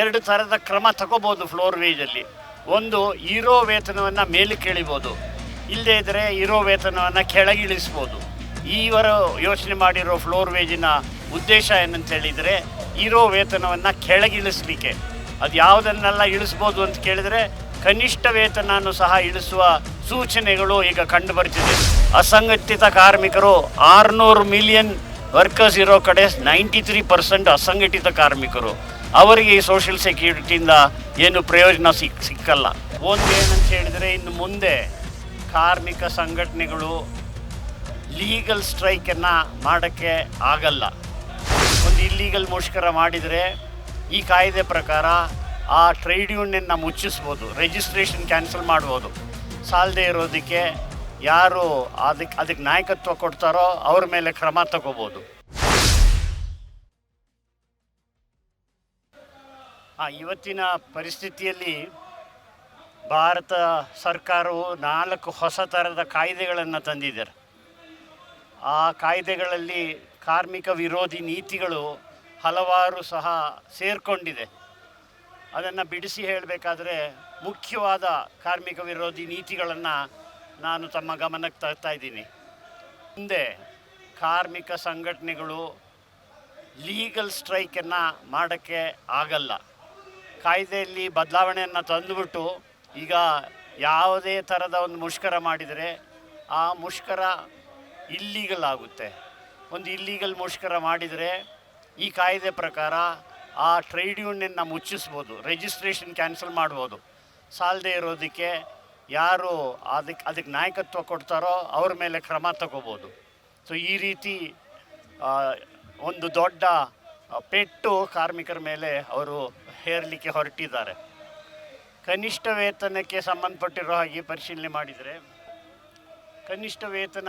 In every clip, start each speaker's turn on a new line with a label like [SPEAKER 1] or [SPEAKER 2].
[SPEAKER 1] ಎರಡು ಥರದ ಕ್ರಮ ತಗೋಬೋದು ಫ್ಲೋರ್ ವೇಜಲ್ಲಿ ಒಂದು ಇರೋ ವೇತನವನ್ನು ಮೇಲೆ ಕೇಳಿಬೋದು. ಇಲ್ಲದೇ ಇದ್ದರೆ ಇರೋ ವೇತನವನ್ನು ಕೆಳಗಿಳಿಸ್ಬೋದು ಈವರು ಯೋಚನೆ ಮಾಡಿರೋ ಫ್ಲೋರ್ ವೇಜಿನ ಉದ್ದೇಶ ಏನಂತ ಹೇಳಿದರೆ ಇರೋ ವೇತನವನ್ನು ಕೆಳಗಿಳಿಸ್ಲಿಕ್ಕೆ ಅದು ಯಾವುದನ್ನೆಲ್ಲ ಇಳಿಸ್ಬೋದು ಅಂತ ಕೇಳಿದರೆ, ಕನಿಷ್ಠ ವೇತನವನ್ನು ಸಹ ಇಳಿಸುವ ಸೂಚನೆಗಳು ಈಗ ಕಂಡು ಬರ್ತಿದೆ ಅಸಂಘಟಿತ ಕಾರ್ಮಿಕರು ಆರುನೂರು ಮಿಲಿಯನ್ ವರ್ಕರ್ಸ್ ಇರೋ ಕಡೆ ನೈಂಟಿ ತ್ರೀ ಪರ್ಸೆಂಟ್ ಅಸಂಘಟಿತ ಕಾರ್ಮಿಕರು. ಅವರಿಗೆ ಈ ಸೋಷಿಯಲ್ ಸೆಕ್ಯೂರಿಟಿಯಿಂದ ಏನು ಪ್ರಯೋಜನ ಸಿಕ್, ಸಿಕ್ಕಲ್ಲ. ಒಂದು ಏನಂತ ಹೇಳಿದರೆ, ಇನ್ನು ಮುಂದೆ ಕಾರ್ಮಿಕ ಸಂಘಟನೆಗಳು ಲೀಗಲ್ ಸ್ಟ್ರೈಕನ್ನು ಮಾಡೋಕ್ಕೆ ಆಗಲ್ಲ. ಒಂದು ಇಲ್ಲೀಗಲ್ ಮುಷ್ಕರ ಮಾಡಿದರೆ ಈ ಕಾಯ್ದೆ ಪ್ರಕಾರ ಆ ಟ್ರೇಡ್ ಯೂನಿಯನ್ನ ಮುಚ್ಚಿಸ್ಬೋದು ರಿಜಿಸ್ಟ್ರೇಷನ್ ಕ್ಯಾನ್ಸಲ್ ಮಾಡ್ಬೋದು. ಸಾಲದೆ ಇರೋದಕ್ಕೆ ಯಾರು ಅದಕ್ಕೆ ಅದಕ್ಕೆ ನಾಯಕತ್ವ ಕೊಡ್ತಾರೋ ಅವ್ರ ಮೇಲೆ ಕ್ರಮ ತಗೋಬೋದು. ಆ, ಇವತ್ತಿನ ಪರಿಸ್ಥಿತಿಯಲ್ಲಿ ಭಾರತ ಸರ್ಕಾರವು ನಾಲ್ಕು ಹೊಸ ಥರದ ಕಾಯ್ದೆಗಳನ್ನು ತಂದಿದ್ದಾರೆ. ಆ ಕಾಯ್ದೆಗಳಲ್ಲಿ ಕಾರ್ಮಿಕ ವಿರೋಧಿ ನೀತಿಗಳು ಹಲವಾರು ಸಹ ಸೇರಿಕೊಂಡಿದೆ. ಅದನ್ನು ಬಿಡಿಸಿ ಹೇಳಬೇಕಾದ್ರೆ ಮುಖ್ಯವಾದ ಕಾರ್ಮಿಕ ವಿರೋಧಿ ನೀತಿಗಳನ್ನು ನಾನು ತಮ್ಮ ಗಮನಕ್ಕೆ ತರ್ತಾ ಇದ್ದೀನಿ. ಮುಂದೆ ಕಾರ್ಮಿಕ ಸಂಘಟನೆಗಳು ಲೀಗಲ್ ಸ್ಟ್ರೈಕನ್ನು ಮಾಡೋಕ್ಕೆ ಆಗಲ್ಲ. ಕಾಯ್ದೆಯಲ್ಲಿ ಬದಲಾವಣೆಯನ್ನು ತಂದುಬಿಟ್ಟು ಈಗ ಯಾವುದೇ ಥರದ ಒಂದು ಮುಷ್ಕರ ಮಾಡಿದರೆ ಆ ಮುಷ್ಕರ ಇಲ್ಲೀಗಲ್ ಆಗುತ್ತೆ. ಒಂದು ಇಲ್ಲೀಗಲ್ ಮುಷ್ಕರ ಮಾಡಿದರೆ ಈ ಕಾಯ್ದೆ ಪ್ರಕಾರ ಆ ಟ್ರೇಡ್ ಯೂನಿಯನ್ನ ಮುಚ್ಚಿಸ್ಬೋದು ರಿಜಿಸ್ಟ್ರೇಷನ್ ಕ್ಯಾನ್ಸಲ್ ಮಾಡ್ಬೋದು. ಸಾಲದೆ ಇರೋದಕ್ಕೆ ಯಾರು ಅದಕ್ಕೆ ಅದಕ್ಕೆ ನಾಯಕತ್ವ ಕೊಡ್ತಾರೋ ಅವ್ರ ಮೇಲೆ ಕ್ರಮ ತಗೋಬೋದು. ಸೊ ಈ ರೀತಿ ಒಂದು ದೊಡ್ಡ ಪೆಟ್ಟು ಕಾರ್ಮಿಕರ ಮೇಲೆ ಅವರು ಹೇರಲಿಕ್ಕೆ ಹೊರಟಿದ್ದಾರೆ. ಕನಿಷ್ಠ ವೇತನಕ್ಕೆ ಸಂಬಂಧಪಟ್ಟಿರೋ ಹಾಗೆ ಪರಿಶೀಲನೆ ಮಾಡಿದರೆ ಕನಿಷ್ಠ ವೇತನ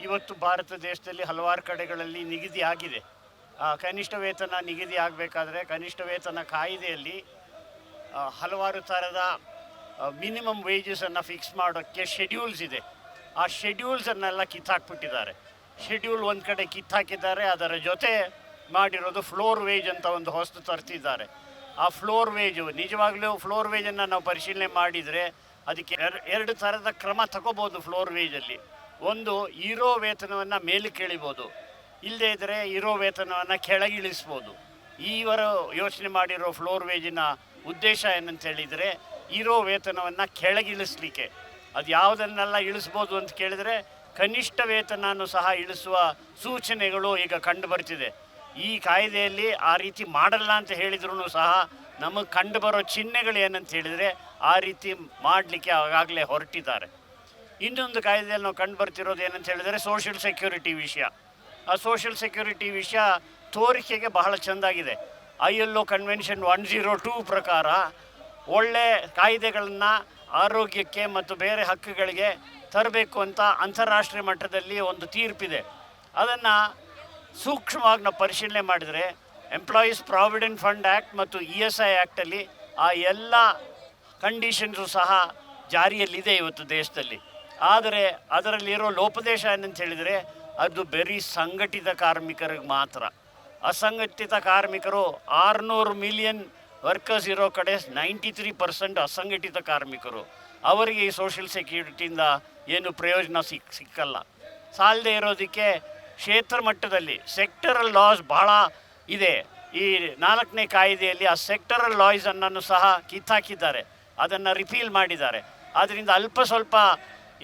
[SPEAKER 1] ಇವತ್ತು ಭಾರತ ದೇಶದಲ್ಲಿ ಹಲವಾರು ಕಡೆಗಳಲ್ಲಿ ನಿಗದಿ ಆಗಿದೆ. ಆ, ಕನಿಷ್ಠ ವೇತನ ನಿಗದಿ ಆಗಬೇಕಾದ್ರೆ ಕನಿಷ್ಠ ವೇತನ ಕಾಯಿದೆಯಲ್ಲಿ ಹಲವಾರು ಥರದ ಮಿನಿಮಮ್ ವೇಜಸನ್ನು ಫಿಕ್ಸ್ ಮಾಡೋಕ್ಕೆ ಶೆಡ್ಯೂಲ್ಸ್ ಇದೆ. ಆ ಶೆಡ್ಯೂಲ್ಸನ್ನೆಲ್ಲ ಕಿತ್ತಾಕ್ಬಿಟ್ಟಿದ್ದಾರೆ. ಶೆಡ್ಯೂಲ್ ಒಂದು ಕಡೆ ಕಿತ್ತಾಕಿದ್ದಾರೆ ಅದರ ಜೊತೆ ಮಾಡಿರೋದು ಫ್ಲೋರ್ ವೇಜ್ ಅಂತ ಒಂದು ಹೊಸ್ತು ತರ್ತಿದ್ದಾರೆ. ಆ ಫ್ಲೋರ್ ವೇಜು ನಿಜವಾಗ್ಲೂ ಫ್ಲೋರ್ ವೇಜನ್ನು ನಾವು ಪರಿಶೀಲನೆ ಮಾಡಿದರೆ ಅದಕ್ಕೆ ಎರ್- ಎರಡು ಥರದ ಕ್ರಮ ತಗೋಬೋದು ಫ್ಲೋರ್ ವೇಜಲ್ಲಿ ಒಂದು ಇರೋ ವೇತನವನ್ನು ಮೇಲೆ ಕೇಳಿಬೋದು. ಇಲ್ಲದೇ ಇದ್ದರೆ ಇರೋ ವೇತನವನ್ನು ಕೆಳಗಿಳಿಸ್ಬೋದು ಈವರು ಯೋಚನೆ ಮಾಡಿರೋ ಫ್ಲೋರ್ ವೇಜಿನ ಉದ್ದೇಶ ಏನಂತ ಹೇಳಿದರೆ ಇರೋ ವೇತನವನ್ನು ಕೆಳಗಿಳಿಸ್ಲಿಕ್ಕೆ ಅದು ಯಾವುದನ್ನೆಲ್ಲ ಇಳಿಸ್ಬೋದು ಅಂತ ಕೇಳಿದರೆ, ಕನಿಷ್ಠ ವೇತನವನ್ನು ಸಹ ಇಳಿಸುವ ಸೂಚನೆಗಳು ಈಗ ಕಂಡು ಬರ್ತಿದೆ. ಈ ಕಾಯ್ದೆಯಲ್ಲಿ ಆ ರೀತಿ ಮಾಡಲ್ಲ ಅಂತ ಹೇಳಿದ್ರು ಸಹ ನಮಗೆ ಕಂಡು ಬರೋ ಚಿಹ್ನೆಗಳು ಏನಂತ ಹೇಳಿದರೆ ಆ ರೀತಿ ಮಾಡಲಿಕ್ಕೆ ಆಗಾಗಲೇ ಹೊರಟಿದ್ದಾರೆ. ಇನ್ನೊಂದು ಕಾಯ್ದೆಯಲ್ಲಿ ನಾವು ಕಂಡು ಬರ್ತಿರೋದು ಏನಂತ ಹೇಳಿದರೆ ಸೋಷಿಯಲ್ ಸೆಕ್ಯೂರಿಟಿ ವಿಷಯ. ಆ ಸೋಷಿಯಲ್ ಸೆಕ್ಯೂರಿಟಿ ವಿಷಯ ತೋರಿಕೆಗೆ ಬಹಳ ಚೆಂದಾಗಿದೆ. I L O convention one zero two ಪ್ರಕಾರ ಒಳ್ಳೆ ಕಾಯ್ದೆಗಳನ್ನು ಆರೋಗ್ಯಕ್ಕೆ ಮತ್ತು ಬೇರೆ ಹಕ್ಕುಗಳಿಗೆ ತರಬೇಕು ಅಂತ ಅಂತಾರಾಷ್ಟ್ರೀಯ ಮಟ್ಟದಲ್ಲಿ ಒಂದು ತೀರ್ಪಿದೆ. ಅದನ್ನು ಸೂಕ್ಷ್ಮವಾಗಿ ನಾವು ಪರಿಶೀಲನೆ ಮಾಡಿದರೆ ಎಂಪ್ಲಾಯೀಸ್ ಪ್ರಾವಿಡೆಂಟ್ ಫಂಡ್ ಆ್ಯಕ್ಟ್ ಮತ್ತು ಇ ಎಸ್ ಐ ಆ್ಯಕ್ಟಲ್ಲಿ ಆ ಎಲ್ಲ ಕಂಡೀಷನ್ಸು ಸಹ ಜಾರಿಯಲ್ಲಿದೆ ಇವತ್ತು ದೇಶದಲ್ಲಿ. ಆದರೆ ಅದರಲ್ಲಿರೋ ಲೋಪದೇಶ ಏನಂತ ಹೇಳಿದರೆ ಅದು ಬರೀ ಸಂಘಟಿತ ಕಾರ್ಮಿಕರಿಗೆ ಮಾತ್ರ. ಅಸಂಘಟಿತ ಕಾರ್ಮಿಕರು ಆರುನೂರು ಮಿಲಿಯನ್ ವರ್ಕರ್ಸ್ ಇರೋ ಕಡೆ ನೈಂಟಿ ತ್ರೀ ಪರ್ಸೆಂಟ್ ಅಸಂಘಟಿತ ಕಾರ್ಮಿಕರು. ಅವರಿಗೆ ಈ ಸೋಷಿಯಲ್ ಸೆಕ್ಯೂರಿಟಿಯಿಂದ ಏನು ಪ್ರಯೋಜನ ಸಿಕ್, ಸಿಕ್ಕಲ್ಲ. ಸಾಲದೇ ಇರೋದಕ್ಕೆ ಕ್ಷೇತ್ರ ಮಟ್ಟದಲ್ಲಿ ಸೆಕ್ಟರಲ್ ಲಾಸ್ ಬಹಳ ಇದೆ. ಈ ನಾಲ್ಕನೇ ಕಾಯ್ದೆಯಲ್ಲಿ ಆ ಸೆಕ್ಟರಲ್ ಲಾಯ್ಸ್ ಅನ್ನನ್ನು ಸಹ ಕಿತ್ತಾಕಿದ್ದಾರೆ. ಅದನ್ನು ರಿಪೀಲ್ ಮಾಡಿದ್ದಾರೆ. ಆದ್ದರಿಂದ ಅಲ್ಪ ಸ್ವಲ್ಪ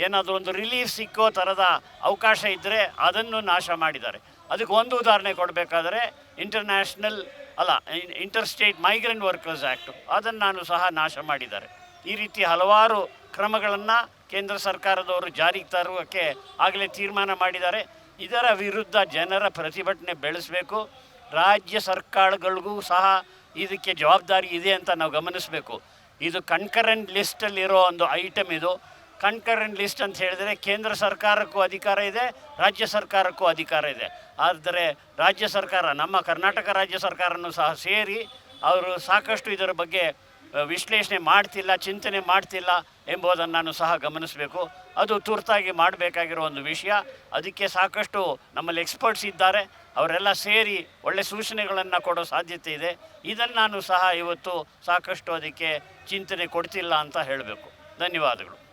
[SPEAKER 1] ಏನಾದರೂ ಒಂದು ರಿಲೀಫ್ ಸಿಕ್ಕೋ ಥರದ ಅವಕಾಶ ಇದ್ದರೆ ಅದನ್ನು ನಾಶ ಮಾಡಿದ್ದಾರೆ. ಅದಕ್ಕೆ ಒಂದು ಉದಾಹರಣೆ ಕೊಡಬೇಕಾದರೆ ಇಂಟರ್ನ್ಯಾಷನಲ್ ಅಲ್ಲ inter state migrant workers act ಅದನ್ನು ನಾನು ಸಹ ನಾಶ ಮಾಡಿದ್ದಾರೆ. ಈ ರೀತಿ ಹಲವಾರು ಕ್ರಮಗಳನ್ನು ಕೇಂದ್ರ ಸರ್ಕಾರದವರು ಜಾರಿಗೆ ತರುವಕ್ಕೆ ಆಗಲೇ ತೀರ್ಮಾನ ಮಾಡಿದ್ದಾರೆ. ಇದರ ವಿರುದ್ಧ ಜನರ ಪ್ರತಿಭಟನೆ ಬೆಳೆಸಬೇಕು. ರಾಜ್ಯ ಸರ್ಕಾರಗಳಿಗೂ ಸಹ ಇದಕ್ಕೆ ಜವಾಬ್ದಾರಿ ಇದೆ ಅಂತ ನಾವು ಗಮನಿಸಬೇಕು. ಇದು ಕನ್ಕರೆಂಟ್ ಲಿಸ್ಟಲ್ಲಿರೋ ಒಂದು ಐಟಮ್ ಇದು. ಕನ್ಕರೆಂಟ್ ಲಿಸ್ಟ್ ಅಂತ ಹೇಳಿದರೆ ಕೇಂದ್ರ ಸರ್ಕಾರಕ್ಕೂ ಅಧಿಕಾರ ಇದೆ, ರಾಜ್ಯ ಸರ್ಕಾರಕ್ಕೂ ಅಧಿಕಾರ ಇದೆ. ಆದರೆ ರಾಜ್ಯ ಸರ್ಕಾರ, ನಮ್ಮ ಕರ್ನಾಟಕ ರಾಜ್ಯ ಸರ್ಕಾರನೂ ಸಹ ಸೇರಿ ಅವರು ಸಾಕಷ್ಟು ಇದರ ಬಗ್ಗೆ ವಿಶ್ಲೇಷಣೆ ಮಾಡ್ತಿಲ್ಲ, ಚಿಂತನೆ ಮಾಡ್ತಿಲ್ಲ ಎಂಬುದನ್ನು ನಾನು ಸಹ ಗಮನಿಸಬೇಕು. ಅದು ತುರ್ತಾಗಿ ಮಾಡಬೇಕಾಗಿರೋ ಒಂದು ವಿಷಯ. ಅದಕ್ಕೆ ಸಾಕಷ್ಟು ನಮ್ಮಲ್ಲಿ ಎಕ್ಸ್ಪರ್ಟ್ಸ್ ಇದ್ದಾರೆ. ಅವರೆಲ್ಲ ಸೇರಿ ಒಳ್ಳೆ ಸೂಚನೆಗಳನ್ನು ಕೊಡೋ ಸಾಧ್ಯತೆ ಇದೆ. ಇದನ್ನು ನಾನು ಸಹ ಇವತ್ತು ಸಾಕಷ್ಟು ಅದಕ್ಕೆ ಚಿಂತನೆ ಕೊಡ್ತಿಲ್ಲ ಅಂತ ಹೇಳಬೇಕು. ಧನ್ಯವಾದಗಳು.